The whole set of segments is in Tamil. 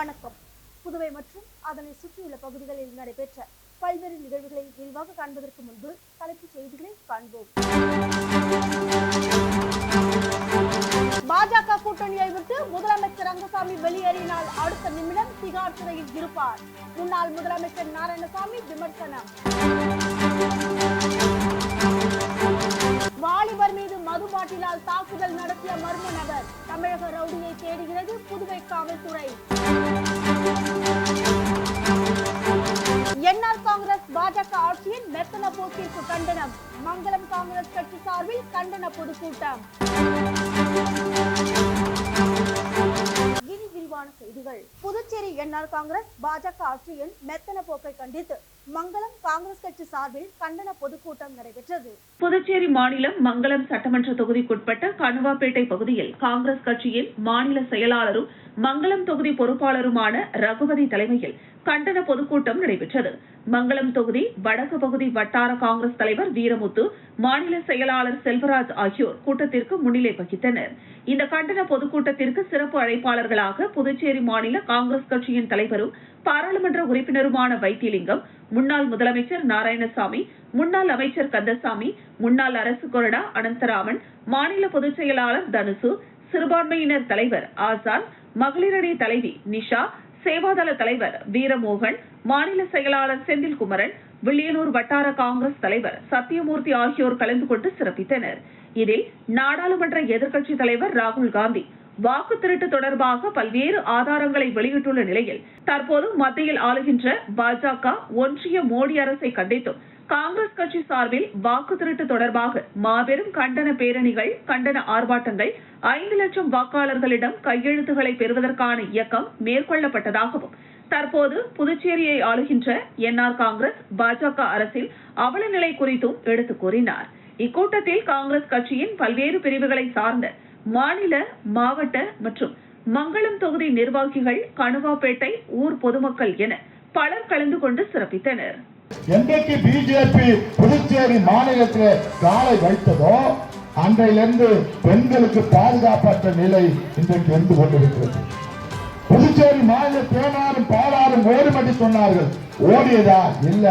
வணக்கம். புதுவை மற்றும் அதனை சுற்றியுள்ள பகுதிகளில் நடைபெற்ற பல்வேறு நிகழ்வுகளை விரிவாக காண்பதற்கு முன்பு தலைப்புச் செய்திகளை காண்போம். பாஜக கூட்டணியை விட்டு முதலமைச்சர் ரங்கசாமி வெளியேறினால் அடுத்த நிமிடம் திகார் சிறையில் இருப்பார். முன்னாள் முதலமைச்சர் நாராயணசாமி விமர்சனம். வாலிபர் மீது மது பாட்டிலால் தாக்குதல் நடத்திய மர்ம நபர் தமிழக ரவுடியை தேடுகிறது புதுவை காவல்துறை. என்ஆர் காங்கிரஸ் பாஜக ஆட்சியின் மெத்தன போக்கிற்கு கண்டனம். மங்களம் காங்கிரஸ் கட்சி சார்பில் கண்டன பொதுக்கூட்டம். இனி விரிவான செய்திகள். புதுச்சேரி என்ஆர் காங்கிரஸ் பாஜக ஆட்சியின் மெத்தன போக்கை கண்டித்து மங்களம் காங்கிரஸ் கட்சி சார்பில் கண்டன பொதுக்கூட்டம் நடைபெற்றது. புதுச்சேரி மாநிலம் மங்களம் சட்டமன்ற தொகுதிக்குட்பட்ட கணுவாப்பேட்டை பகுதியில் காங்கிரஸ் கட்சியின் மாநில செயலாளரும் மங்களம் தொகுதி பொறுப்பாளருமான ரகுபதி தலைமையில் கண்டன பொதுக்கூட்டம் நடைபெற்றது. மங்களம் தொகுதி வடக்கு பகுதி வட்டார காங்கிரஸ் தலைவர் வீரமுத்து மாநில செயலாளர் செல்வராஜ் ஆகியோர் கூட்டத்திற்கு முன்னிலை வகித்தனர். இந்த கண்டன பொதுக்கூட்டத்திற்கு சிறப்பு அழைப்பாளர்களாக புதுச்சேரி மாநில காங்கிரஸ் கட்சியின் தலைவரும் பாராளுமன்ற உறுப்பினருமான வைத்திலிங்கம் முன்னாள் முதலமைச்சர் நாராயணசாமி முன்னாள் அமைச்சர் கந்தசாமி முன்னாள் அரசு கொறடா அனந்தராமன் மாநில பொதுச் செயலாளர் தனுசு சிறுபான்மையினர் தலைவர் ஆசான் மகளிரணி தலைவி நிஷா சேவாதள தலைவர் வீரமோகன் மாநில செயலாளர் செந்தில்குமரன் வில்லியனூர் வட்டார காங்கிரஸ் தலைவர் சத்தியமூர்த்தி ஆகியோர் கலந்து கொண்டு சிறப்பித்தனர். இதில் நாடாளுமன்ற எதிர்க்கட்சித் தலைவர் ராகுல் காந்தி வாக்கு திருட்டு தொடர்பாக பல்வேறு ஆதாரங்களை வெளியிட்டுள்ள நிலையில் தற்போது மத்தியில் ஆளுகின்ற பாஜக ஒன்றிய மோடி அரசை கண்டித்தும் காங்கிரஸ் கட்சி சார்பில் வாக்கு திருட்டு தொடர்பாக மாபெரும் கண்டன பேரணிகள் கண்டன ஆர்ப்பாட்டங்கள் ஐந்து லட்சம் வாக்காளர்களிடம் கையெழுத்துக்களை பெறுவதற்கான இயக்கம் மேற்கொள்ளப்பட்டதாகவும் தற்போது புதுச்சேரியை ஆளுகின்ற என்ஆர் காங்கிரஸ் பாஜக அரசில் அவல நிலை குறித்தும் எடுத்துக் கூறினார். இக்கூட்டத்தில் காங்கிரஸ் கட்சியின் பல்வேறு பிரிவுகளை சார்ந்த மாநில மாவட்ட மற்றும் மங்களம் தொகுதி நிர்வாகிகள் கணுவாப்பேட்டை ஊர் பொதுமக்கள் என பலர் கலந்து கொண்டு சிறப்பித்தனர். என்றைக்கு பிஜேபி புதுச்சேரி மாநிலத்தில் காலை வைத்ததோ அன்றையிலிருந்து பெண்களுக்கு பாதுகாப்பற்ற நிலை இன்றைக்கு இருந்து கொண்டிருக்கிறது. புதுச்சேரி மாநில தேனாரும் பாலாரும் ஓடுமடி சொன்னார்கள். ஓடியதா? இல்ல.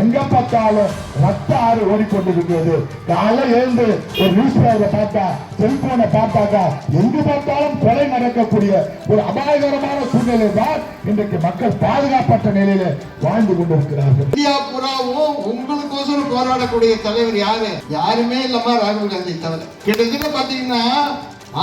எங்க பார்த்தாலும் ரத்த ஆறு ஓடிக்கொண்டிருக்கிறது. காலை எழுந்து ஒரு நியூஸ் பேப்பரை பார்த்தா செல்போனை பார்த்தாக்கா எங்கு பார்த்தாலும் கொலை நடக்கக்கூடிய ஒரு அபாயகரமான சூழ்நிலை தான் இன்றைக்கு மக்கள் பாதுகாப்பற்ற நிலையில வாழ்ந்து கொண்டிருக்கிறார்கள். இந்தியா புறாவும் உங்களுக்கோசரம் போராடக்கூடிய தலைவர் யாரு? யாருமே இல்லம்மா ராகுல் காந்தி தவிர. கிட்டத்தட்ட பாத்தீங்கன்னா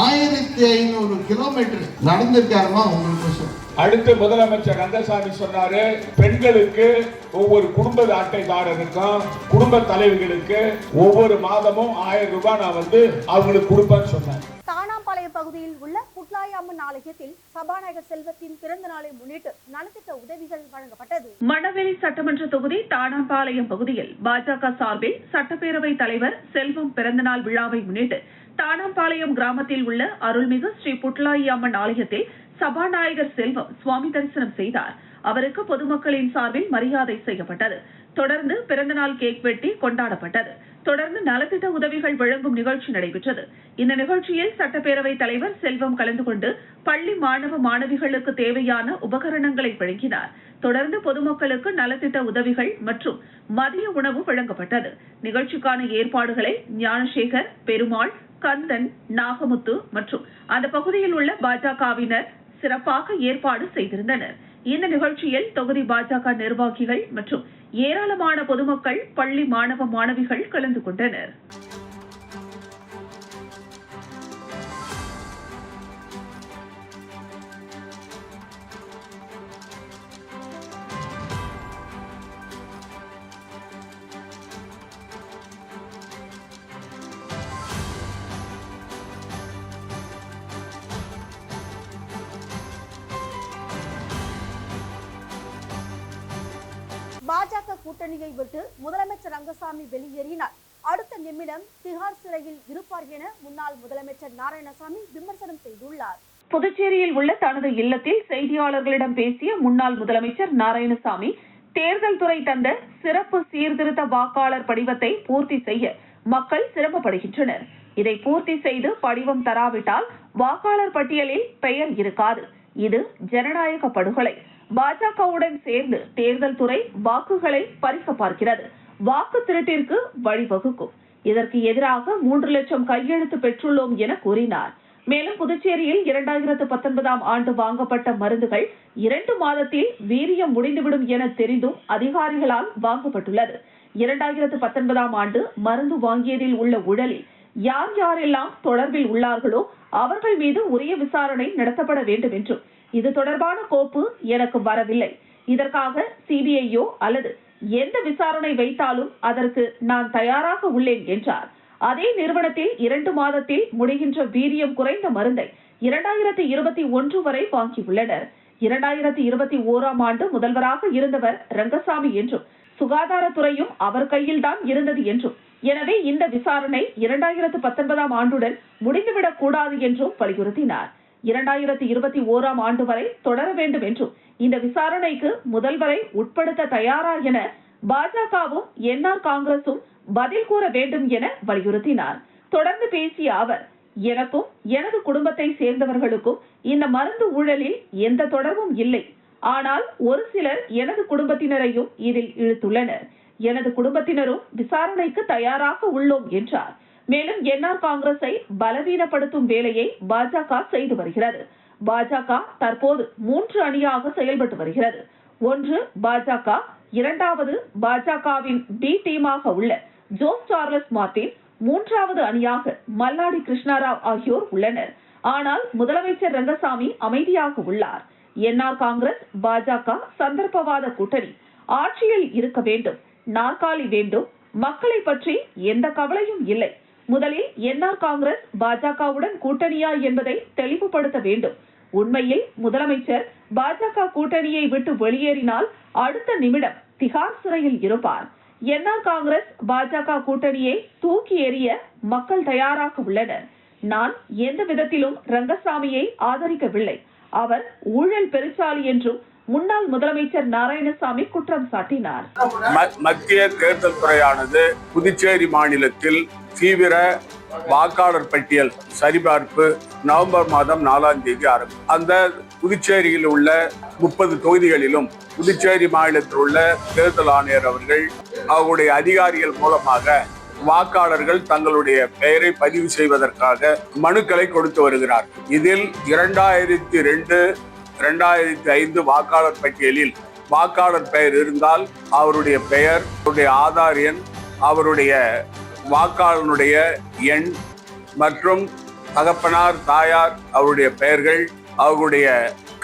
ஆயிரத்தி ஐநூறு கிலோமீட்டர் நடந்திருக்காருமா உங்களுக்கோசரம் அடுத்து முதலமைச்சர் கந்தசாமி சொன்னாரு பெண்களுக்கு ஒவ்வொரு குடும்ப அட்டைதாரருக்கும் குடும்ப தலைவிகளுக்கு ஒவ்வொரு மாதமும் ஆயிரம் ரூபாய் நான் வந்து அவங்களுக்கு கொடுப்பேன்னு சொன்னேன் தானாம்பாளையம் பகுதியில் உள்ள புட்லாய் அம்மன் ஆலயத்தில் சபாநாயகர் செல்வத்தின் பிறந்த நாளை முன்னிட்டு நலத்திட்ட உதவிகள் வழங்கப்பட்டது. மணவெளி சட்டமன்ற தொகுதி தானாம்பாளையம் பகுதியில் பாஜக சார்பில் சட்டப்பேரவை தலைவர் செல்வம் பிறந்தநாள் விழாவை முன்னிட்டு தானாம்பாளையம் கிராமத்தில் உள்ள அருள்மிகு ஸ்ரீ புட்லாயி அம்மன் ஆலயத்தில் சபாநாயகர் செல்வம் சுவாமி தரிசனம் செய்தார். அவருக்கு பொதுமக்களின் சார்பில் மரியாதை செய்யப்பட்டது. தொடர்ந்து பிறந்தநாள் கேக் வெட்டி கொண்டாடப்பட்டது. தொடர்ந்து நலத்திட்ட உதவிகள் வழங்கும் நிகழ்ச்சி நடைபெற்றது. இந்த நிகழ்ச்சியில் சட்டப்பேரவை தலைவர் செல்வம் கலந்து கொண்டு பள்ளி மாணவ மாணவிகளுக்கு தேவையான உபகரணங்களை வழங்கினார். தொடர்ந்து பொதுமக்களுக்கு நலத்திட்ட உதவிகள் மற்றும் மதிய உணவு வழங்கப்பட்டது. நிகழ்ச்சிக்கான ஏற்பாடுகளை ஞானசேகர் பெருமாள் கந்தன் நாகமுத்து மற்றும் அந்த பகுதியில் உள்ள பாஜகவினர் சிறப்பாக ஏற்பாடு செய்திருந்தனர். இந்த நிகழ்ச்சியில் தொகுதி பாஜக நிர்வாகிகள் மற்றும் ஏராளமான பொதுமக்கள் பள்ளி மாணவ மாணவிகள் கலந்து கொண்டனர். பாஜக கூட்டணியை விட்டு முதலமைச்சர் ரங்கசாமி வெளியேறினார். அடுத்த நிமிடம் திகார் சிறையில் இருப்பார் என முன்னாள் முதலமைச்சர் நாராயணசாமி விமர்சனம் செய்துள்ளார். புதுச்சேரியில் உள்ள தனது இல்லத்தில் செய்தியாளர்களிடம் பேசிய முன்னாள் முதலமைச்சர் நாராயணசாமி தேர்தல் துறை தந்த சிறப்பு சீர்திருத்த வாக்காளர் படிவத்தை பூர்த்தி செய்ய மக்கள் சிரமப்படுகின்றனர். இதை பூர்த்தி செய்து படிவம் தராவிட்டால் வாக்காளர் பட்டியலில் பெயர் இருக்காது. இது ஜனநாயக படுகொலை பாஜகவுடன் சேர்ந்து தேர்தல் துறை வாக்குகளை பறிக்க பார்க்கிறது. வாக்கு திருட்டிற்கு வழிவகுக்கும். இதற்கு எதிராக மூன்று லட்சம் கையெழுத்து பெற்றுள்ளோம் என கூறினார். மேலும் புதுச்சேரியில் இரண்டாயிரத்து பத்தொன்பதாம் ஆண்டு வாங்கப்பட்ட மருந்துகள் இரண்டு மாதத்தில் வீரியம் முடிந்துவிடும் என தெரிந்தும் அதிகாரிகளால் வாங்கப்பட்டுள்ளது. இரண்டாயிரத்து பத்தொன்பதாம் ஆண்டு மருந்து வாங்கியதில் உள்ள உடலில் யார் யாரெல்லாம் தொடர்பில் உள்ளார்களோ அவர்கள் மீது உரிய விசாரணை நடத்தப்பட வேண்டும் என்றும் இது தொடர்பான கோப்பு எனக்கு வரவில்லை. இதற்காக சிபிஐயோ அல்லது எந்த விசாரணை வைத்தாலும் அதற்கு நான் தயாராக உள்ளேன் என்றார். அதே நிறுவனத்தில் இரண்டு மாதத்தில் முடிகின்ற வீரியம் குறைந்த மருந்தை இரண்டாயிரத்தி இருபத்தி ஒன்று வரை வாங்கியுள்ளனர். இரண்டாயிரத்தி இருபத்தி ஓராம் ஆண்டு முதல்வராக இருந்தவர் ரங்கசாமி என்றும் சுகாதாரத்துறையும் அவர் கையில்தான் இருந்தது என்றும். எனவே இந்த விசாரணை இரண்டாயிரத்து பத்தொன்பதாம் ஆண்டுடன் முடிந்துவிடக் கூடாது என்றும் வலியுறுத்தினார். இரண்டாயிரத்தி இருபத்தி ஓராம் ஆண்டு வரை தொடர வேண்டும் என்றும் இந்த விசாரணைக்கு முதல்வரை உட்படுத்த தயாரா என பாஜகவும் என்ஆர் காங்கிரசும் பதில் கூற வேண்டும் என வலியுறுத்தினார். தொடர்ந்து பேசிய அவர் எனக்கும் எனது குடும்பத்தை சேர்ந்தவர்களுக்கும் இந்த மருந்து ஊழலில் எந்த தொடர்பும் இல்லை. ஆனால் ஒரு சிலர் எனது குடும்பத்தினரையும் இதில் இழுத்துள்ளனர். எனது குடும்பத்தினரும் விசாரணைக்கு தயாராக உள்ளோம் என்றார். மேலும் என்ஆர் காங்கிரஸை பலவீனப்படுத்தும் வேலையை பாஜக செய்து வருகிறது. பாஜக தற்போது மூன்று அணியாக செயல்பட்டு வருகிறது. ஒன்று பாஜக இரண்டாவது பாஜகவின் பி டீமாக உள்ள ஜோஸ் சார்லஸ் மார்டின் மூன்றாவது அணியாக மல்லாடி கிருஷ்ணாராவ் ஆகியோர் உள்ளனர். ஆனால் முதலமைச்சர் ரங்கசாமி அமைதியாக உள்ளார். என்ஆர் காங்கிரஸ் பாஜக சந்தர்ப்பவாத கூட்டணி ஆட்சியில் இருக்க வேண்டும் நாற்காலி வேண்டும் மக்களை பற்றி எந்த கவலையும் இல்லை முதலில் என்ஆர் காங்கிரஸ் பாஜகவுடன் கூட்டணியா என்பதை தெளிவுபடுத்த வேண்டும். உண்மையில் முதலமைச்சர் பாஜக கூட்டணியை விட்டு வெளியேறினால் அடுத்த நிமிடம் திகார் சிறையில் இருப்பார். என்ஆர் காங்கிரஸ் பாஜக கூட்டணியை தூக்கி எறிய மக்கள் தயாராக உள்ளனர். நான் எந்த விதத்திலும் ரங்கசாமியை ஆதரிக்கவில்லை. அவர் ஊழல் பெருச்சாளி என்றும் முன்னாள் முதலமைச்சர் நாராயணசாமி குற்றம் சாட்டினார். மத்திய தேர்தல் துறையானது புதுச்சேரி மாநிலத்தில் தீவிர வாக்காளர் பட்டியல் சரிபார்ப்பு நவம்பர் மாதம் நாலாம் தேதி ஆரம்பம் அந்த புதுச்சேரியில் உள்ள முப்பது தொகுதிகளிலும் புதுச்சேரி மாநிலத்தில் உள்ள தேர்தல் ஆணையர் அவர்கள் அவருடைய அதிகாரிகள் மூலமாக வாக்காளர்கள் தங்களுடைய பெயரை பதிவு செய்வதற்காக மனுக்களை கொடுத்து வருகிறார். இதில் இரண்டாயிரத்தி ரெண்டு இரண்டாயிரத்தி ஐந்து வாக்காளர் பட்டியலில் வாக்காளர் பெயர் இருந்தால் அவருடைய பெயர் அவருடைய ஆதார் எண் அவருடைய வாக்காளனுடைய எண் மற்றும் தகப்பனார் தாயார் அவருடைய பெயர்கள் அவருடைய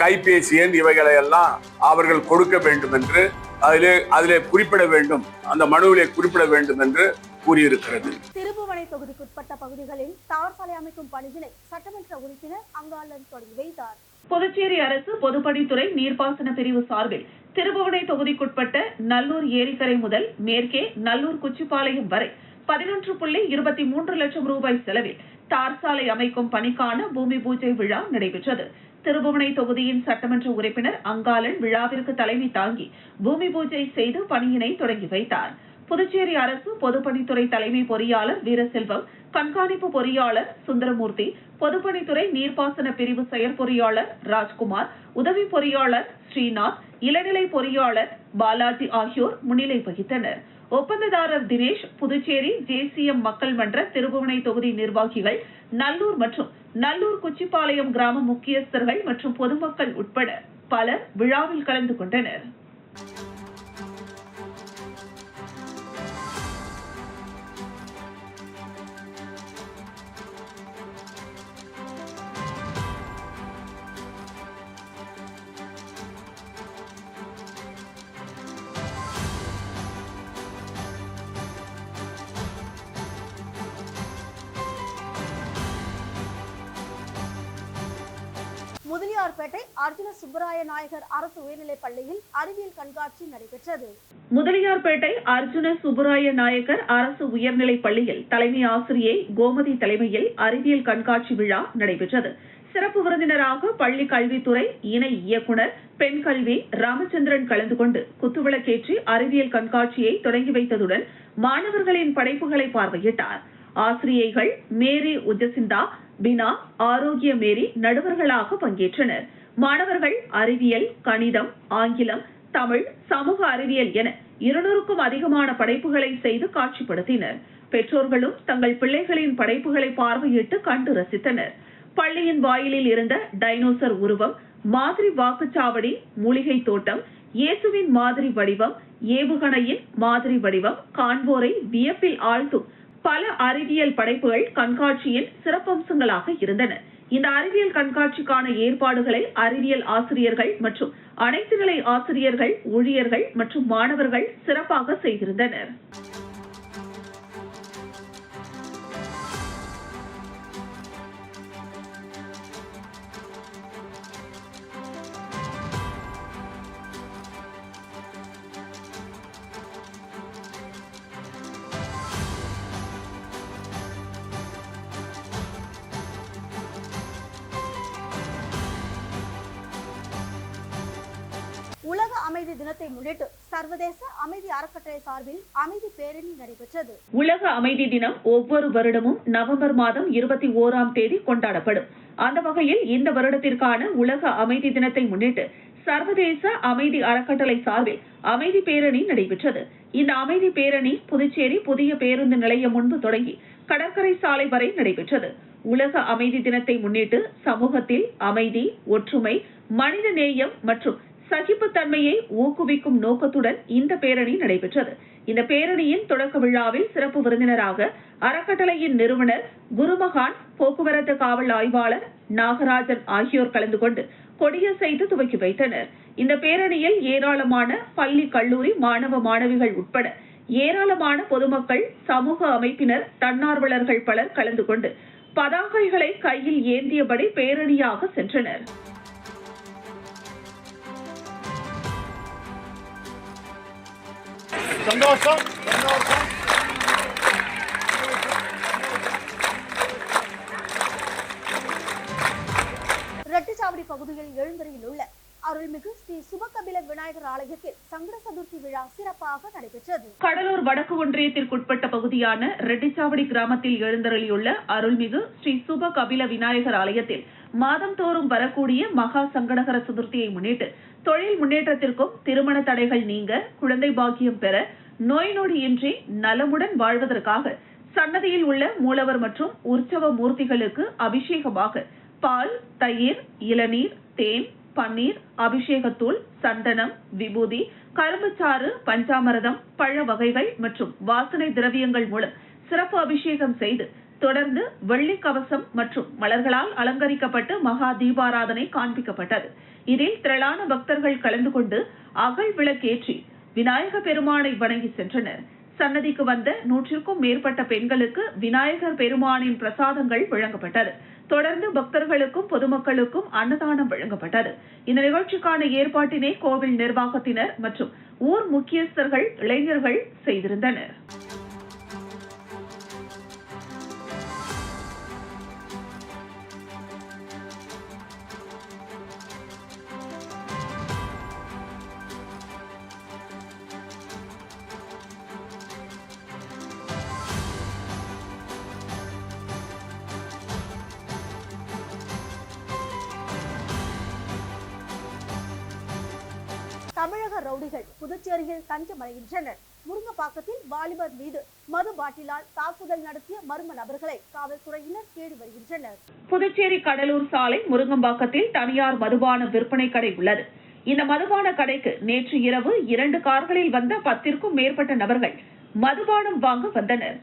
கைபேசி எண் இவைகளை எல்லாம் அவர்கள் கொடுக்க வேண்டும் என்று அதிலே அதிலே குறிப்பிட வேண்டும். அந்த மனுவிலே குறிப்பிட வேண்டும் என்று கூறியிருக்கிறது. திருபுவனை தொகுதிக்குட்பட்ட பகுதிகளில் தார் சாலை அமைக்கும் பணியினை சட்டமன்ற உறுப்பினர் அங்காளன் தொடங்கி வைத்தார். புதுச்சேரி அரசு பொதுப்பணித்துறை நீர்ப்பாசன பிரிவு சார்பில் திருபுவனை தொகுதிக்குட்பட்ட நல்லூர் ஏரிக்கரை முதல் மேற்கே நல்லூர் குச்சிப்பாளையம் வரை பதினொன்று புள்ளி இருபத்தி மூன்று லட்சம் ரூபாய் செலவில் தார் சாலை அமைக்கும் பணிக்கான பூமி பூஜை விழா நடைபெற்றது. திருபுவனை தொகுதியின் சட்டமன்ற உறுப்பினர் அங்காளன் விழாவிற்கு தலைமை தாங்கி பூமி பூஜை செய்து பணியினை தொடங்கி வைத்தாா் புதுச்சேரி அரசு பொதுப்பணித்துறை தலைமை பொறியாளர் வீரசெல்வம் கண்காணிப்பு பொறியாளர் சுந்தரமூர்த்தி பொதுப்பணித்துறை நீர்ப்பாசன பிரிவு செயற்பொறியாளர் ராஜ்குமார் உதவி பொறியாளர் ஸ்ரீநாத் இளநிலை பொறியாளர் பாலாஜி ஆகியோர் முன்னிலை வகித்தனர். ஒப்பந்ததாரர் தினேஷ் புதுச்சேரி ஜேசிஎம் மக்கள் மன்ற திருபுவனை தொகுதி நிர்வாகிகள் நல்லூர் மற்றும் நல்லூர் குச்சிப்பாளையம் கிராம முக்கியஸ்தர்கள் மற்றும் பொதுமக்கள் உட்பட பலர் விழாவில் கலந்து கொண்டனர். ராணிப்பேட்டை அர்ஜுன சுப்பராய நாயகர் அரசு உயர்நிலைப் பள்ளியில் அறிவியல் கண்காட்சி நடைபெற்றது. முதலியார்பேட்டை அர்ஜுன சுப்பராய நாயகர் அரசு உயர்நிலைப் பள்ளியில் தலைமை ஆசிரியை கோமதி தலைமையில் அறிவியல் கண்காட்சி விழா நடைபெற்றது. சிறப்பு விருந்தினராக பள்ளி கல்வித்துறை இணை இயக்குனர் பெண் கல்வி ராமச்சந்திரன் கலந்து கொண்டு குத்துவிளக்கேற்றி அறிவியல் கண்காட்சியை தொடங்கி வைத்ததுடன் மாணவர்களின் படைப்புகளை பார்வையிட்டார். ஆசிரியைகள் மேரி உஜசிந்தா பினா ஆரோக்கிய மேரி நடுவர்களாக பங்கேற்றனர். மாணவர்கள் அறிவியல் கணிதம் ஆங்கிலம் தமிழ் சமூக அறிவியல் என இருநூறுக்கும் அதிகமான படைப்புகளை செய்து காட்சிப்படுத்தினர். பெற்றோர்களும் தங்கள் பிள்ளைகளின் படைப்புகளை பார்வையிட்டு கண்டு ரசித்தனர். பள்ளியின் வாயிலில் இருந்த டைனோசர் உருவம் மாதிரி வாக்குச்சாவடி மூலிகை தோட்டம் இயேசுவின் மாதிரி வடிவம் ஏவுகணையின் மாதிரி வடிவம் காண்போரை வியப்பில் ஆழ்த்தும் பல அறிவியல் படைப்புகள் கண்காட்சியின் சிறப்பம்சங்களாக இருந்தன. இந்த அறிவியல் கண்காட்சிக்கான ஏற்பாடுகளை அறிவியல் ஆசிரியர்கள் மற்றும் அனைத்து நிலை ஆசிரியர்கள் ஊழியர்கள் மற்றும் மாணவர்கள் சிறப்பாக செய்திருந்தனர். அமைதி தினத்தை முன்னிட்டு சர்வதேச அமைதி அறக்கட்டளை சார்பில் அமைதி பேரணி நடைபெற்றது. உலக அமைதி தினம் ஒவ்வொரு வருடமும் நவம்பர் மாதம் இருபத்தி ஓராம் தேதி கொண்டாடப்படும். அந்த வகையில் இந்த வருடத்திற்கான உலக அமைதி தினத்தை முன்னிட்டு சர்வதேச அமைதி அறக்கட்டளை சார்பில் அமைதி பேரணி நடைபெற்றது. இந்த அமைதி பேரணி புதுச்சேரி புதிய பேருந்து நிலையம் முன்பு தொடங்கி கடற்கரை சாலை வரை நடைபெற்றது. உலக அமைதி தினத்தை முன்னிட்டு சமூகத்தில் அமைதி ஒற்றுமை மனித நேயம் மற்றும் சகிப்புத்தன்மையை ஊக்குவிக்கும் நோக்கத்துடன் இந்த பேரணி நடைபெற்றது. இந்த பேரணியின் தொடக்க விழாவில் சிறப்பு விருந்தினராக அறக்கட்டளையின் நிறுவனர் குருமகான் போக்குவரத்து காவல் ஆய்வாளர் நாகராஜன் ஆகியோர் கலந்து கொண்டு கொடியசைத்து துவக்கி வைத்தனர். இந்த பேரணியில் ஏராளமான பள்ளி கல்லூரி மாணவ மாணவிகள் உட்பட ஏராளமான பொதுமக்கள் சமூக அமைப்பினர் தன்னார்வலர்கள் பலர் கலந்து கொண்டு பதாகைகளை கையில் ஏந்தியபடி பேரணியாக சென்றனர். ரெட்டிச்சாவடி பகுதியில் எழுந்தரையில் உள்ள அருள்மிகு ஸ்ரீ சுபகபில விநாயகர் ஆலயத்தில் சங்கட சதுர்த்தி விழா சிறப்பாக நடைபெற்றது. கடலூர் வடக்கு ஒன்றியத்திற்குட்பட்ட பகுதியான ரெட்டிச்சாவடி கிராமத்தில் எழுந்தருளியுள்ள அருள்மிகு ஸ்ரீ சுப கபில விநாயகர் ஆலயத்தில் மாதந்தோறும் வரக்கூடிய மகா சங்கடகர சதுர்த்தியை முன்னிட்டு தொழில் முன்னேற்றத்திற்கும் திருமண தடைகள் நீங்க குழந்தை பாக்கியம் பெற நோய் நொடியின்றி நலமுடன் வாழ்வதற்காக சன்னதியில் உள்ள மூலவர் மற்றும் உற்சவ மூர்த்திகளுக்கு அபிஷேகமாக பால் தயிர் இளநீர் தேன் பன்னீர் அபிஷேகத்தூள் சந்தனம் விபூதி கரும்புச்சாறு பஞ்சாமிரதம் பழ வகைகள் மற்றும் வாசனை திரவியங்கள் மூலம் சிறப்பு அபிஷேகம் செய்து தொடர்ந்து வெள்ளி கவசம் மற்றும் மலர்களால் அலங்கரிக்கப்பட்டு மகா தீபாராதனை காண்பிக்கப்பட்டது. இதில் திரளான பக்தர்கள் கலந்து கொண்டு அகல் விளக்கேற்றி விநாயக பெருமானை வணங்கி சென்றனர். சன்னதிக்கு வந்த நூற்றிற்கும் மேற்பட்ட பெண்களுக்கு விநாயகர் பெருமானின் பிரசாதங்கள் வழங்கப்பட்டது. தொடர்ந்து பக்தர்களுக்கும் பொதுமக்களுக்கும் அன்னதானம் வழங்கப்பட்டது. இந்த நிகழ்ச்சிக்கான ஏற்பாட்டினை கோவில் நிர்வாகத்தினர் மற்றும் ஊர் முக்கியஸ்தர்கள் இளைஞர்கள் செய்திருந்தனர். ரவுடிகள் புதுச்சேரியில் தஞ்சமடைகின்றனர். முருங்கப்பாக்கத்தில் வாலிபர் மீது மது பாட்டிலால் தாக்குதல் நடத்திய மர்ம நபர்களை காவல்துறையினர் தேடி வருகின்றனர். புதுச்சேரி கடலூர் சாலை முருங்கம்பாக்கத்தில் தனியார் மதுபான விற்பனை கடை உள்ளது. இந்த மதுபான கடைக்கு நேற்று இரவு இரண்டு கார்களில் வந்த பத்திற்கும் மேற்பட்ட நபர்கள் மதுபானம் வாங்க வந்தனர்.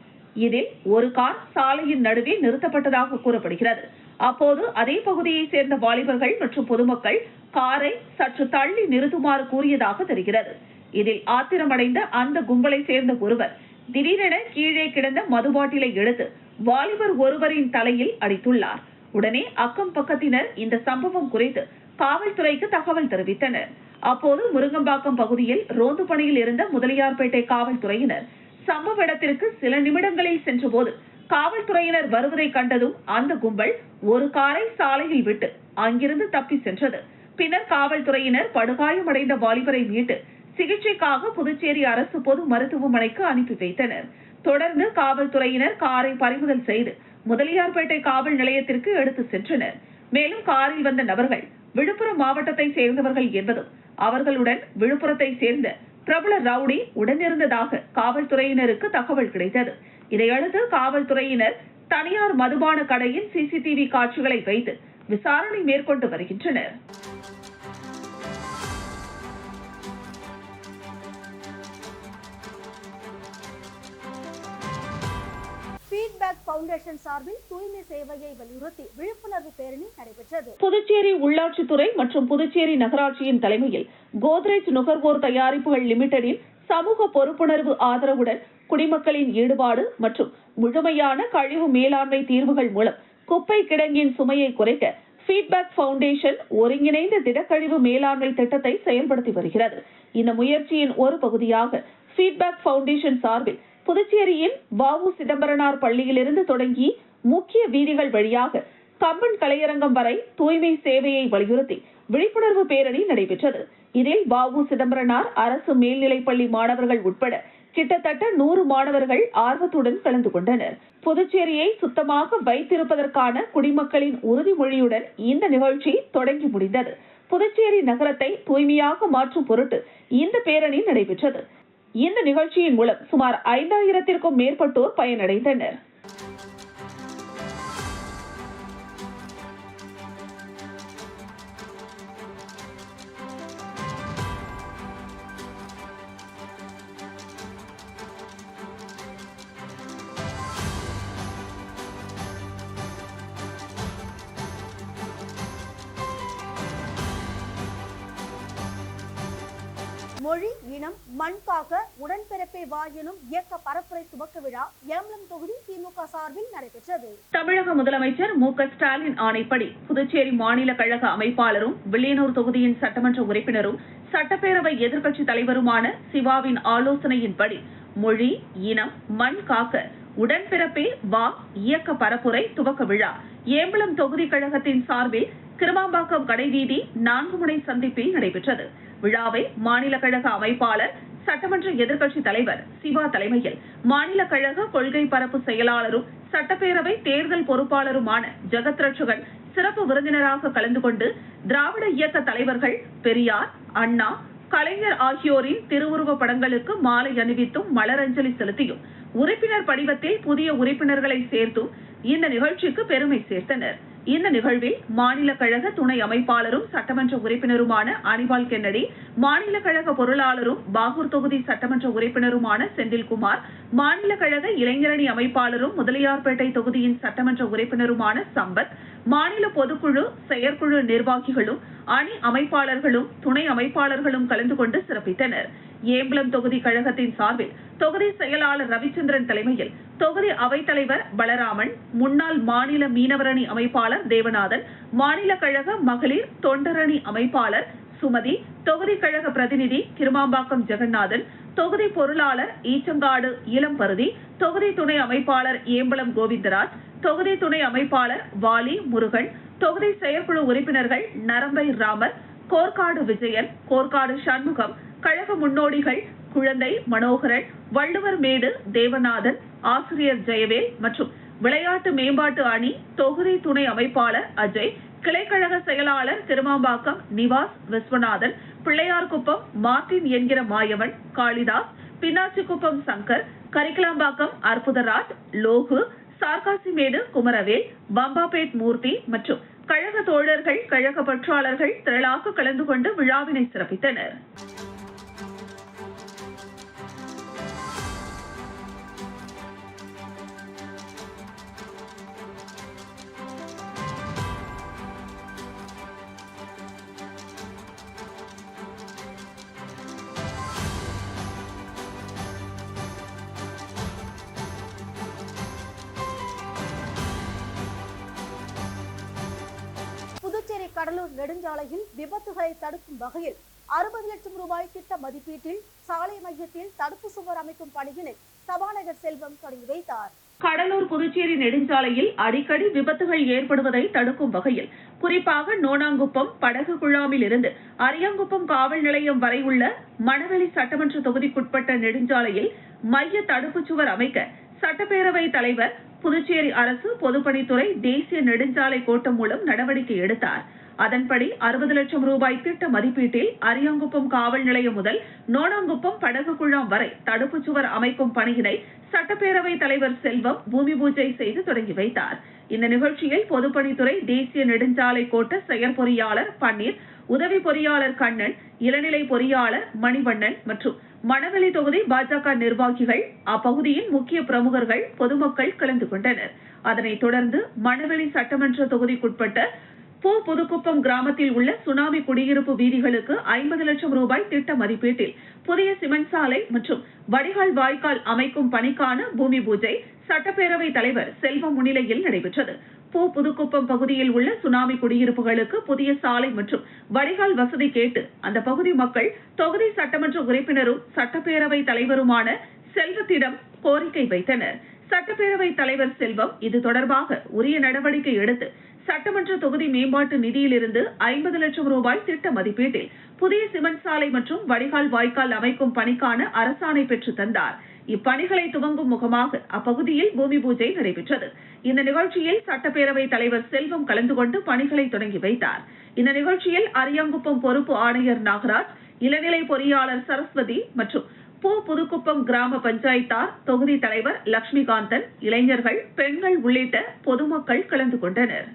இதில் ஒரு கார் சாலையின் நடுவே நிறுத்தப்பட்டதாக கூறப்படுகிறது. அப்போது அதே பகுதியைச் சேர்ந்த வாலிபர்கள் மற்றும் பொதுமக்கள் காரை சற்று தள்ளி நிறுத்துமாறு கூறியதாக தெரிகிறது. இதில் ஆத்திரமடைந்த அந்த கும்பலை சேர்ந்த ஒருவர் திடீரென கீழே கிடந்த மது பாட்டிலை எடுத்து வாலிபர் ஒருவரின் தலையில் அடித்துள்ளார். உடனே அக்கம் பக்கத்தினர் இந்த சம்பவம் குறித்து காவல்துறைக்கு தகவல் தெரிவித்தனர். அப்போது முருங்கம்பாக்கம் பகுதியில் ரோந்து பணியில் இருந்த முதலியார்பேட்டை காவல்துறையினர் சம்பவ இடத்திற்கு சில நிமிடங்களில் சென்றபோது காவல்துறையினர் வருவதை கண்டதும் அந்த கும்பல் ஒரு காரை சாலையில் விட்டு அங்கிருந்து தப்பி சென்றது. பின்னர் காவல்துறையினர் படுகாயமடைந்த வாலிபரை மீட்டு சிகிச்சைக்காக புதுச்சேரி அரசு பொது மருத்துவமனைக்கு அனுப்பி வைத்தனர். தொடர்ந்து காவல்துறையினர் காரை பறிமுதல் செய்து முதலியார்பேட்டை காவல் நிலையத்திற்கு எடுத்து சென்றனர். மேலும் காரில் வந்த நபர்கள் விழுப்புரம் மாவட்டத்தை சேர்ந்தவர்கள் என்பதும் அவர்களுடன் விழுப்புரத்தை சேர்ந்த பிரபல ரவுடி உடனிருந்ததாக காவல்துறையினருக்கு தகவல் கிடைத்தது. இதையடுத்து காவல்துறையினர் தனியார் மதுபான கடையின் சிசிடிவி காட்சிகளை வைத்து விசாரணை மேற்கொண்டு வருகின்றனர். ஃபீட்பேக் ஃபவுண்டேஷன் சார்பில் தூய்மை சேவையை வலியுறுத்தி விழிப்புணர்வு பேரணி நடைபெற்றது. புதுச்சேரி உள்ளாட்சித்துறை மற்றும் புதுச்சேரி நகராட்சியின் தலைமையில் கோத்ரேஜ் நுகர்வோர் தயாரிப்புகள் லிமிடெடின் சமூக பொறுப்புணர்வு ஆதரவுடன் குடிமக்களின் ஈடுபாடு மற்றும் முழுமையான கழிவு மேலாண்மை தீர்வுகள் மூலம் குப்பை கிடங்கின் சுமையை குறைக்க ஃபீட்பேக் ஃபவுண்டேஷன் ஒருங்கிணைந்த திடக்கழிவு மேலாண்மை திட்டத்தை செயல்படுத்தி வருகிறது. இந்த முயற்சியின் ஒரு பகுதியாக ஃபீட்பேக் ஃபவுண்டேஷன் சார்பில் புதுச்சேரியின் வாவு சிதம்பரனார் பள்ளியிலிருந்து தொடங்கி முக்கிய வீதிகள் வழியாக கம்பன் கலையரங்கம் வரை தூய்மை சேவையை வலியுறுத்தி விழிப்புணர்வு பேரணி நடைபெற்றது. இதில் வாவு சிதம்பரனார் அரசு மேல்நிலைப்பள்ளி மாணவர்கள் உட்பட கிட்டத்தட்ட நூறு மாணவர்கள் ஆர்வத்துடன் கலந்து கொண்டனர். புதுச்சேரியை சுத்தமாக வைத்திருப்பதற்கான குடிமக்களின் உறுதிமொழியுடன் இந்த நிகழ்ச்சி தொடங்கி முடிந்தது. புதுச்சேரி நகரத்தை தூய்மையாக மாற்றும் பொருட்டு இந்த பேரணி நடைபெற்றது. இந்த நிகழ்ச்சியின் மூலம் சுமார் ஐந்தாயிரத்திற்கும் மேற்பட்டோர் பயனடைந்தனர். இனம் மண் காக்க உடன்பிறப்பே வா எனும் இயக்க பரப்புரை துவக்க விழா ஏம்பலம் தொகுதி திமுக சார்பில் நடைபெற்றது. தமிழக முதலமைச்சர் மு ஸ்டாலின் ஆணைப்படி புதுச்சேரி மாநில கழக அமைப்பாளரும் வில்லியனூர் தொகுதியின் சட்டமன்ற உறுப்பினரும் சட்டப்பேரவை எதிர்க்கட்சி தலைவருமான சிவாவின் ஆலோசனையின்படி மொழி இனம் மண் காக்க உடன்பிறப்பே வா இயக்க பரப்புரை துவக்க விழா. ஏம்பலம் தொகுதி கழகத்தின் சார்பில் கிருமாம்பாக்கம் கடைவீதி நான்கு முனை சந்திப்பில் நடைபெற்றது. விழாவை மாநில கழக அமைப்பாளர் சட்டமன்ற எதிர்க்கட்சித் தலைவர் சிவா தலைமையில் மாநில கழக கொள்கை பரப்பு செயலாளரும் சட்டப்பேரவை தேர்தல் பொறுப்பாளருமான ஜெகத் ரட்சகன் சிறப்பு விருந்தினராக கலந்து கொண்டு திராவிட இயக்க தலைவர்கள் பெரியார் அண்ணா கலைஞர் ஆகியோரின் திருவுருவ படங்களுக்கு மாலை அணிவித்தும் மலரஞ்சலி செலுத்தியும் உறுப்பினர் படிவத்தில் புதிய உறுப்பினர்களை சேர்த்தும் இந்த நிகழ்ச்சிக்கு பெருமை சேர்த்தனர். இந்த நிகழ்வில் மாநில கழக துணை அமைப்பாளரும் சட்டமன்ற உறுப்பினருமான அனிபால் கென்னடி மாநில கழக பொருளாளரும் பாகூர் தொகுதி சட்டமன்ற உறுப்பினருமான செந்தில்குமார் மாநில கழக இளைஞரணி அமைப்பாளரும் முதலியார்பேட்டை தொகுதியின் சட்டமன்ற உறுப்பினருமான சம்பத் மாநில பொதுக்குழு செயற்குழு நிர்வாகிகளும் அணி அமைப்பாளர்களும் துணை அமைப்பாளர்களும் கலந்து கொண்டு சிறப்பித்தனர். ஏம்பலம் தொகுதி கழகத்தின் சார்பில் தொகுதி செயலாளர் ரவிச்சந்திரன் தலைமையில் தொகுதி அவைத்தலைவர் பலராமன் முன்னாள் மாநில மீனவரணி அமைப்பாளர் தேவநாதன் மாநில கழக மகளிர் தொண்டரணி அமைப்பாளர் சுமதி தொகுதி கழக பிரதிநிதி கிருமாம்பாக்கம் ஜெகநாதன் தொகுதி பொருளாளர் ஈச்சங்காடு இளம்பருதி தொகுதி துணை அமைப்பாளர் ஏம்பலம் கோவிந்தராஜ் தொகுதி துணை அமைப்பாளர் வாலி முருகன் தொகுதி செயற்குழு உறுப்பினர்கள் நரம்பை ராமர் கோர்க்காடு விஜயன் கோர்க்காடு சண்முகம் கழக முன்னோடிகள் குழந்தை மனோகரன் வள்ளுவர் மேடு தேவநாதன் ஆசிரியர் ஜெயவேல் மற்றும் விளையாட்டு மேம்பாட்டு அணி தொகுதி துணை அமைப்பாளர் அஜய் கிளைக்கழக செயலாளர் திருமாம்பாக்கம் நிவாஸ் விஸ்வநாதன் பிள்ளையார்குப்பம் மார்டின் என்கிற மாயவன் காளிதாஸ் பின்னாச்சிக்குப்பம் சங்கர் கரிக்கலாம்பாக்கம் அற்புதராஜ் லோகு சார்காசிமேடு குமரவேல் பம்பாபேட் மூர்த்தி மற்றும் கழக தோழர்கள் கழக பற்றாளர்கள் திரளாக கலந்து கொண்டு விழாவினை சிறப்பித்தனர். விபத்துகளை தடுக்கும் வகையில் அறுபது லட்சம் ரூபாய் திட்ட மதிப்பீட்டில் சாலை மையத்தில் தடுப்பு சுவர் அமைக்கும் பணியினை சபாநாயகர் செல்வம் தொடங்கி வைத்தார். கடலூர் புதுச்சேரி நெடுஞ்சாலையில் அடிக்கடி விபத்துகள் ஏற்படுவதை தடுக்கும் வகையில் குறிப்பாக நோனாங்குப்பம் படகு குழாமில் இருந்து அரியாங்குப்பம் காவல் நிலையம் வரை உள்ள மணவெளி சட்டமன்ற தொகுதிக்குட்பட்ட நெடுஞ்சாலையில் மைய தடுப்புச் சுவர் அமைக்க சட்டப்பேரவை தலைவர் புதுச்சேரி அரசு பொதுப்பணித்துறை தேசிய நெடுஞ்சாலை கோட்டம் மூலம் நடவடிக்கை எடுத்தார். அதன்படி அறுபது லட்சம் ரூபாய் திட்ட மதிப்பீட்டில் அரியாங்குப்பம் காவல் நிலையம் முதல் நோனாங்குப்பம் படகு குழாம் வரை தடுப்புச் சுவர் அமைக்கும் பணியினை சட்டப்பேரவை தலைவர் செல்வம் பூமி பூஜை செய்து தொடங்கி வைத்தார். இந்த நிகழ்ச்சியில் பொதுப்பணித்துறை தேசிய நெடுஞ்சாலை கோட்ட செயற்பொறியாளர் பன்னீர் உதவி பொறியாளர் கண்ணன் இளநிலை பொறியாளர் மணிவண்ணன் மற்றும் மணவெளி தொகுதி பாஜக நிர்வாகிகள் அப்பகுதியின் முக்கிய பிரமுகர்கள் பொதுமக்கள் கலந்து கொண்டனர். அதனைத் தொடர்ந்து மணவெளி சட்டமன்ற தொகுதிக்குட்பட்ட பூ புதுக்குப்பம் கிராமத்தில் உள்ள சுனாமி குடியிருப்பு வீதிகளுக்கு ஐம்பது லட்சம் ரூபாய் திட்ட மதிப்பீட்டில் புதிய சிமெண்ட் சாலை மற்றும் வடிகால் வாய்க்கால் அமைக்கும் பணிக்கான பூமி பூஜை சட்டப்பேரவை தலைவர் செல்வம் முன்னிலையில் நடைபெற்றது. பூ புதுக்குப்பம் பகுதியில் உள்ள சுனாமி குடியிருப்புகளுக்கு புதிய சாலை மற்றும் வடிகால் வசதி கேட்டு அந்த பகுதி மக்கள் தொகுதி சட்டமன்ற உறுப்பினரும் சட்டப்பேரவை தலைவருமான செல்வத்திடம் கோரிக்கை வைத்தனர். சட்டப்பேரவை தலைவர் செல்வம் இது தொடர்பாக உரிய நடவடிக்கை எடுத்து சட்டமன்ற தொகுதி மேம்பாட்டு நிதியிலிருந்து ஐம்பது லட்சம் ரூபாய் திட்ட மதிப்பீட்டில் புதிய சிமெண்ட் சாலை மற்றும் வடிகால் வாய்க்கால் அமைக்கும் பணிக்கான அரசாணை பெற்று தந்தார். இப்பணிகளை துவங்கும் முகமாக அப்பகுதியில் பூமி பூஜை நடைபெற்றது. இந்த நிகழ்ச்சியில் சட்டப்பேரவை தலைவர் செல்வம் கலந்து கொண்டு பணிகளை தொடங்கி வைத்தார். இந்த நிகழ்ச்சியில் அரியாங்குப்பம் பொறுப்பு ஆணையர் நாகராஜ் இளநிலை பொறியாளர் சரஸ்வதி மற்றும் பூ புதுக்குப்பம் கிராம பஞ்சாயத்தார் தொகுதி தலைவர் லட்சுமிகாந்தன் இளைஞர்கள் பெண்கள் உள்ளிட்ட பொதுமக்கள் கலந்து கொண்டனர்.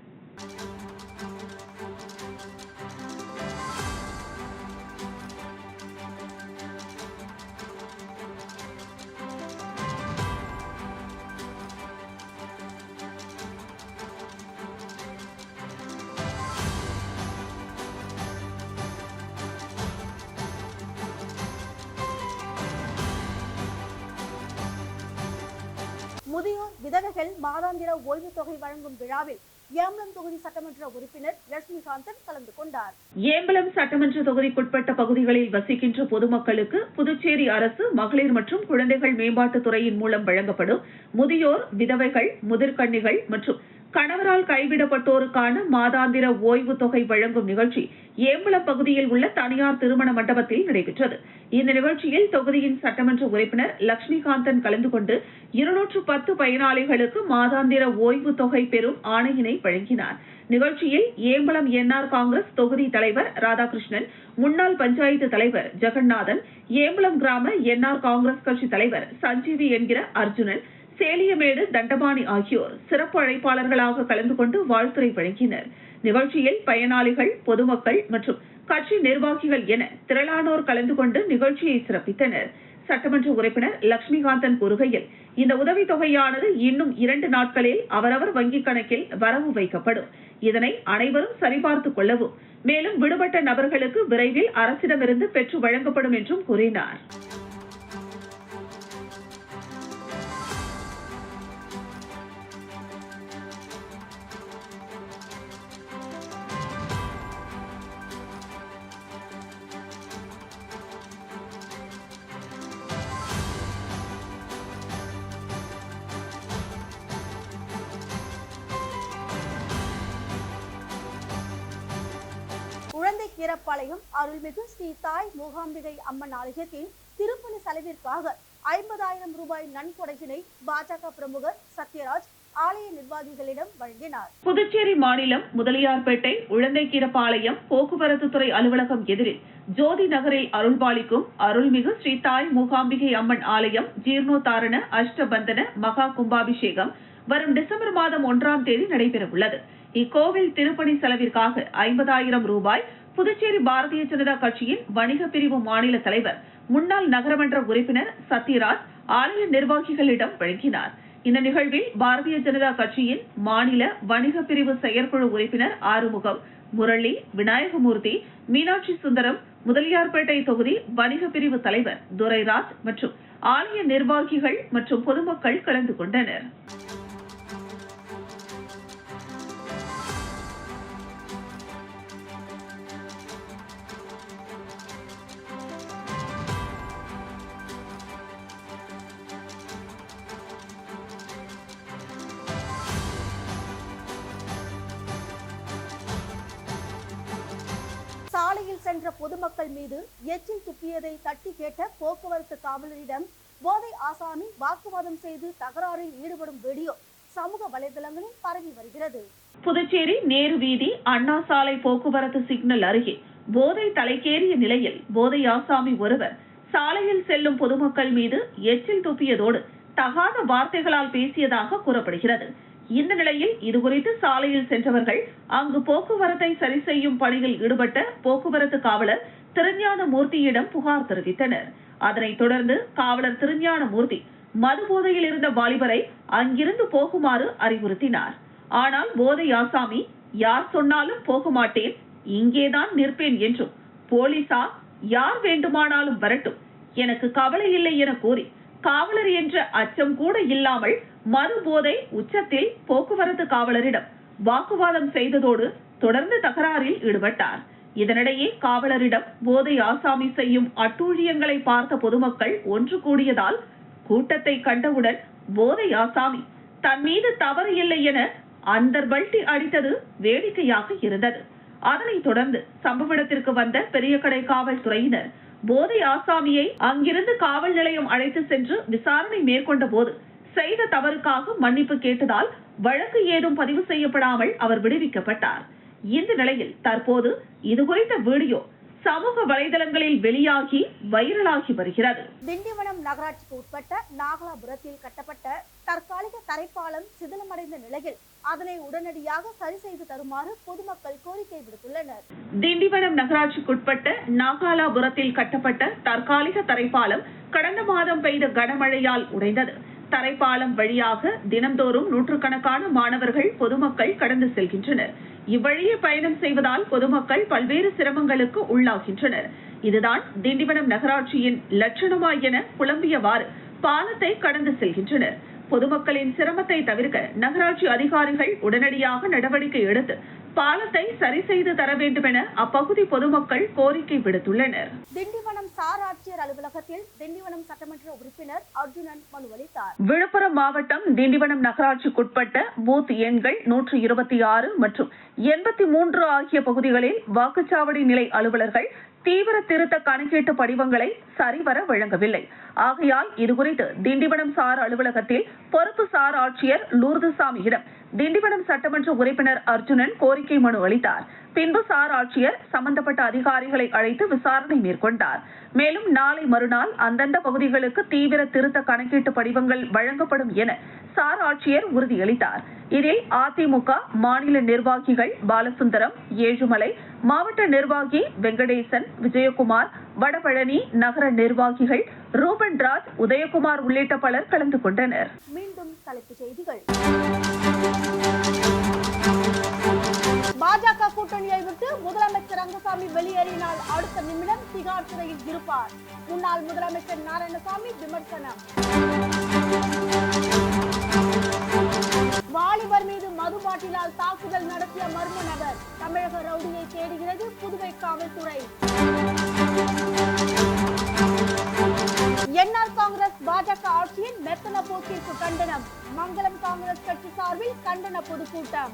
முதியோர் மாதாந்திர ஓய்வு தொகை வழங்கும் விழாவில் ஏம்பலம் தொகுதி சட்டமன்ற உறுப்பினர் லட்சுமிகாந்தன் கலந்து கொண்டார். ஏம்பலம் சட்டமன்ற தொகுதிக்குட்பட்ட பகுதிகளில் வசிக்கின்ற பொதுமக்களுக்கு புதுச்சேரி அரசு மகளிர் மற்றும் குழந்தைகள் மேம்பாட்டுத் துறையின் மூலம் வழங்கப்படும் முதியோர் விதவைகள் முதிர்கன்னிகள் மற்றும் கணவரால் கைவிடப்பட்டோருக்கான மாதாந்திர ஓய்வு தொகை வழங்கும் நிகழ்ச்சி ஏம்பலம் பகுதியில் உள்ள தனியார் திருமண மண்டபத்தில் நடைபெற்றது. இந்த நிகழ்ச்சியில் தொகுதியின் சட்டமன்ற உறுப்பினர் லட்சுமிகாந்தன் கலந்து கொண்டு இருநூற்று பத்து பயனாளிகளுக்கு மாதாந்திர ஓய்வு தொகை பெறும் ஆணையினை வழங்கினார். நிகழ்ச்சியில் ஏம்பலம் என்ஆர் காங்கிரஸ் தொகுதி தலைவர் ராதாகிருஷ்ணன் முன்னாள் பஞ்சாயத்து தலைவர் ஜெகநாதன் ஏம்பலம் கிராம என்ஆர் காங்கிரஸ் கட்சி தலைவர் சஞ்சீவி என்கிற அர்ஜுனன் சேலியமேடு தண்டபாணி ஆகியோர் சிறப்பு அழைப்பாளர்களாக கலந்து கொண்டு வாழ்த்துரை வழங்கினர். நிகழ்ச்சியில் பயனாளிகள் பொதுமக்கள் மற்றும் கட்சி நிர்வாகிகள் என திரளானோர் கலந்து கொண்டு நிகழ்ச்சியை சிறப்பித்தனர். சட்டமன்ற உறுப்பினர் லட்சுமிகாந்தன் கூறுகையில் இந்த உதவித் தொகையானது இன்னும் இரண்டு நாட்களில் அவரவர் வங்கிக் கணக்கில் வரவு வைக்கப்படும். இதனை அனைவரும் சரிபார்த்துக் கொள்ளவும் மேலும் விடுபட்ட நபர்களுக்கு விரைவில் அரசிடமிருந்து பெற்று வழங்கப்படும் என்றும் கூறினார். கீரப்பாளையம் அருள்மிகு ஸ்ரீ தாய் மூகாம்பிகை அம்மன் ஆலயத்தின் திருப்பணி செலவிற்காக ஐம்பதாயிரம் ரூபாய் நன்கொடையினை பாஜக பிரமுகர் சத்யராஜ் ஆலய நிர்வாகிகளிடம் வழங்கினார். புதுச்சேரி மாநிலம் முதலியார்பேட்டை உழந்தைக்கீரப்பாளையம் போக்குவரத்து துறை அலுவலகம் எதிரில் ஜோதி நகரில் அருள்பாலிக்கும் அருள்மிகு ஸ்ரீ தாய் மூகாம்பிகை அம்மன் ஆலயம் ஜீர்ணோத்தாரண அஷ்டபந்தன மகா கும்பாபிஷேகம் வரும் டிசம்பர் மாதம் ஒன்றாம் தேதி நடைபெறவுள்ளது. இக்கோவில் திருப்பணி செலவிற்காக ஐம்பதாயிரம் ரூபாய் புதுச்சேரி பாரதிய ஜனதா கட்சியின் வணிக பிரிவு மாநில தலைவர் முன்னாள் நகரமன்ற உறுப்பினர் சத்யராஜ் ஆலய நிர்வாகிகளிடம் வழங்கினார். இந்த நிகழ்வில் பாரதிய ஜனதா கட்சியின் மாநில வணிக பிரிவு செயற்குழு உறுப்பினர் ஆறுமுகம் முரளி விநாயகமூர்த்தி மீனாட்சி சுந்தரம் முதலியார்பேட்டை தொகுதி வணிக பிரிவு தலைவர் துரைராஜ் மற்றும் ஆலய நிர்வாகிகள் மற்றும் பொதுமக்கள் கலந்து கொண்டனர். பொதுமக்கள் மீது எச்சில் துப்பியதை தட்டி கேட்ட போக்குவரத்து காவலரிடம் போதை ஆசாமி வாக்குவாதம் செய்து தகராறில் ஈடுபடும் வீடியோ சமூக வலைதளங்களில் பரவி வருகிறது. புதுச்சேரி நேரு வீதி அண்ணா சாலை போக்குவரத்து சிக்னல் அருகே போதை தலைக்கேறிய நிலையில் போதை ஆசாமி ஒருவர் சாலையில் செல்லும் பொதுமக்கள் மீது எச்சில் துப்பியதோடு தகாத வார்த்தைகளால் பேசியதாக கூறப்படுகிறது. இந்த நிலையில் இதுகுறித்து சாலையில் சென்றவர்கள் அங்கு போக்குவரத்தை சரி செய்யும் பணியில் ஈடுபட்ட போக்குவரத்து காவலர் திருஞான மூர்த்தியிடம் புகார் தெரிவித்தனர். அதனைத் தொடர்ந்து காவலர் திருஞான மூர்த்தி மது போதையில் இருந்த வாலிபரை அங்கிருந்து போகுமாறு அறிவுறுத்தினார். ஆனால் போதை ஆசாமி யார் சொன்னாலும் போக மாட்டேன் இங்கேதான் நிற்பேன் என்றும் போலீசார் யார் வேண்டுமானாலும் வரட்டும் எனக்கு கவலை இல்லை என கூறி காவலர் என்ற அச்சம் கூட இல்லாமல் மது போதை உச்சத்தில் போக்குவரத்து காவலரிடம் வாக்குவாதம் செய்ததோடு தொடர்ந்து தகராறில் ஈடுபட்டார். இதனிடையே காவலரிடம் போதை ஆசாமி செய்யும் அட்டூழியங்களை பார்த்த பொதுமக்கள் ஒன்று கூடியதால் கூட்டத்தை கண்டவுடன் போதை ஆசாமி தன் மீது தவறு இல்லை என அந்தர் பல்டி அடித்தது வேடிக்கையாக இருந்தது. அதனைத் தொடர்ந்து சம்பவ இடத்திற்கு வந்த பெரியகடை காவல்துறையினர் போதை ஆசாமியை அங்கிருந்து காவல் நிலையம் அழைத்து சென்று விசாரணை மேற்கொண்ட போது செய்த தவறுக்காக மன்னிப்பு கேட்டதால் வழக்கு ஏதும் பதிவு செய்யப்படாமல் அவர் விடுவிக்கப்பட்டார். இந்த நிலையில் தற்போது இதுகுறித்த வீடியோ சமூக வலைதளங்களில் வெளியாகி வைரலாகி வருகிறது. திண்டிவனம் நகராட்சிக்கு உட்பட்ட நாகலாபுரத்தில் கட்டப்பட்ட தற்காலிக தரைப்பாலம் சிதிலமடைந்த நிலையில் அதனை உடனடியாக சரி செய்து தருமாறு பொதுமக்கள் கோரிக்கை விடுத்துள்ளனர். திண்டிவனம் நகராட்சிக்குட்பட்ட நாகாலாபுரத்தில் கட்டப்பட்ட தற்காலிக தரைப்பாலம் கடந்த மாதம் பெய்த கனமழையால் உடைந்தது. தரைப்பாலம் வழியாக தினந்தோறும் நூற்றுக்கணக்கான மாணவர்கள் பொதுமக்கள் கடந்து செல்கின்றனர். இவ்வழியே பயணம் செய்வதால் பொதுமக்கள் பல்வேறு சிரமங்களுக்கு உள்ளாகின்றனர். இதுதான் திண்டிவனம் நகராட்சியின் லட்சணமா என புலம்பியவாறு பாலத்தை கடந்து செல்கின்றனர். பொதுமக்களின் சிரமத்தை தவிர்க்க நகராட்சி அதிகாரிகள் உடனடியாக நடவடிக்கை எடுத்து பாலத்தை சரி செய்து தர வேண்டும் என அப்பகுதி பொதுமக்கள் கோரிக்கை விடுத்துள்ளனர். திண்டிவனம் சார் ஆட்சியர் அலுவலகத்தில் திண்டிவனம் சட்டமன்ற உறுப்பினர் அர்ஜுனன் மனு அளித்தார். விழுப்புரம் மாவட்டம் திண்டிவனம் நகராட்சிக்குட்பட்ட பூத் எண்கள் நூற்று இருபத்தி ஆறு மற்றும் எண்பத்தி மூன்று ஆகிய பகுதிகளில் வாக்குச்சாவடி நிலை அலுவலர்கள் தீவிர திருத்த கணக்கீட்டு படிவங்களை சரிவர வழங்கவில்லை. ஆகையால் இதுகுறித்து திண்டிவனம் சார் அலுவலகத்தில் பொறுப்பு சார் ஆட்சியர் லூர்துசாமியிடம் திண்டிவனம் சட்டமன்ற உறுப்பினர் அர்ஜுனன் கோரிக்கை மனு அளித்தார். பின்பு சார் ஆட்சியர் சம்பந்தப்பட்ட அதிகாரிகளை அழைத்து விசாரணை மேற்கொண்டார். மேலும் நாளை மறுநாள் அந்தந்த பகுதிகளுக்கு தீவிர திருத்த கணக்கீட்டு படிவங்கள் வழங்கப்படும் என சார் ஆட்சியர் உறுதியளித்தார். இதில் அதிமுக மாநில நிர்வாகிகள் பாலசுந்தரம் ஏழுமலை மாவட்ட நிர்வாகி வெங்கடேசன் விஜயகுமார் வடபழனி நகர நிர்வாகிகள் ரூபன் ராஜ் உதயகுமார் உள்ளிட்ட பலர் கலந்து கொண்டனர். மீண்டும் தலைப்புச் செய்திகள். பாஜக கூட்டணியை விட்டு முதலமைச்சர் ரங்கசாமி வெளியேறினால் அடுத்த நிமிடம் திகார் சிறையில் இருப்பார். முன்னாள் முதலமைச்சர் நாராயணசாமி விமர்சனம். வாலிபர் மீது மது பாட்டிலால் தாக்குதல் நடத்திய மர்ம நபர் தமிழக ரவுடியை தேடுகிறது புதுவை காவல்துறை. என்ஆர் காங்கிரஸ் பாஜக ஆட்சியின் மெத்தன போக்கிற்கு கண்டனம். மங்களம் காங்கிரஸ் கட்சி சார்பில் கண்டன பொதுக்கூட்டம்.